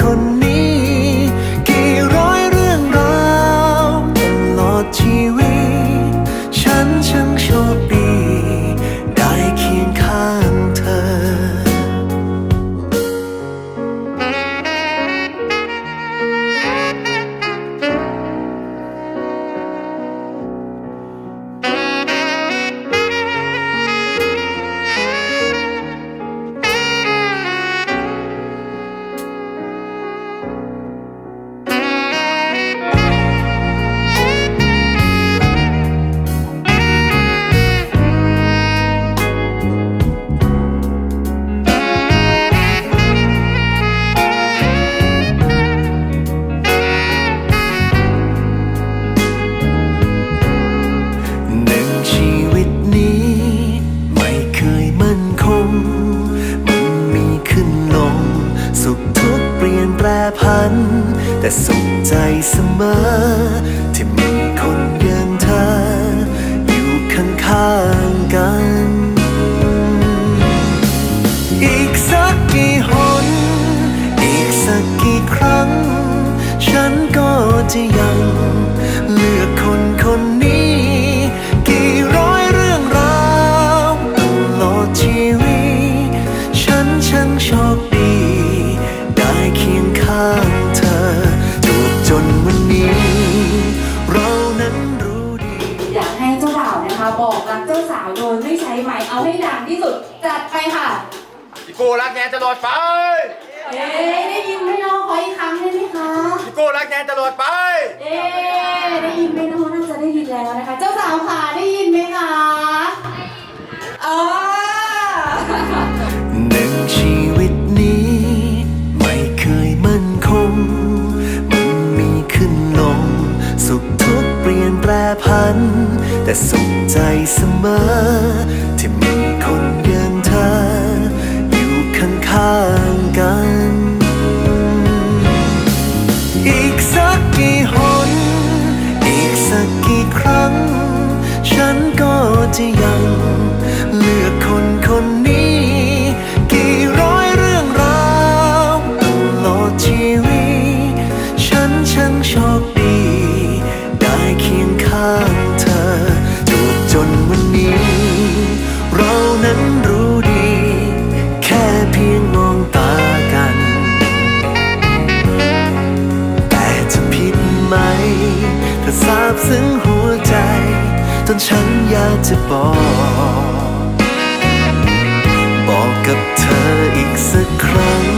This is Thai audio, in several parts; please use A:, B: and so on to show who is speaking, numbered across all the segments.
A: คน พัน แต่สุขใจเสมอ ที่มีคนอย่างเธอ อยู่ข้างๆกัน อีกสักกี่หน อีกสักกี่ครั้ง ฉันก็จะยัง บ่า
B: วนะคะบอกรักเจ้าสาวโดยไม่ใช้ไม้เอาให้ดังที่สุด จัดไปค่ะ
C: อีโก้รักแนนตลอดไป
B: เอ๊ะได้ยินไหมน้องขออีกครั้งได้ไหมคะ
C: อีโก้รักแนนตลอดไป
B: เอ๊ะได้ยินไหมน้องน่าจะได้ยินแล้วนะคะ เจ้าสาวค่ะได้ยินไหมคะเออ
A: สุขทุกเปลี่ยนแปรพัน แต่สุขใจเสมอ ที่มีคนอย่างเธอ อยู่ข้างๆ พียงมองตากัน แต่จะผิดไหม ถ้าทราบซึ้งหัวใจ จนฉันอยากจะบอก บอกกับเธออีกสักครั้ง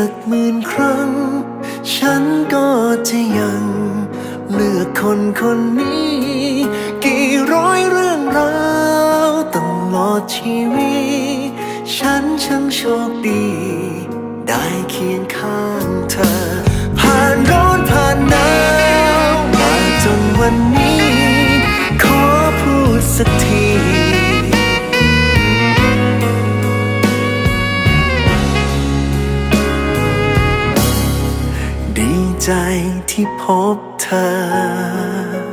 A: สักหมื่นครั้ง ฉันก็จะยัง เลือกคนคนนี้ กี่ร้อยเรื่องราวตลอดชีวิต ฉันช่างโชคดี ได้เคียงข้าง ที่พบเธอ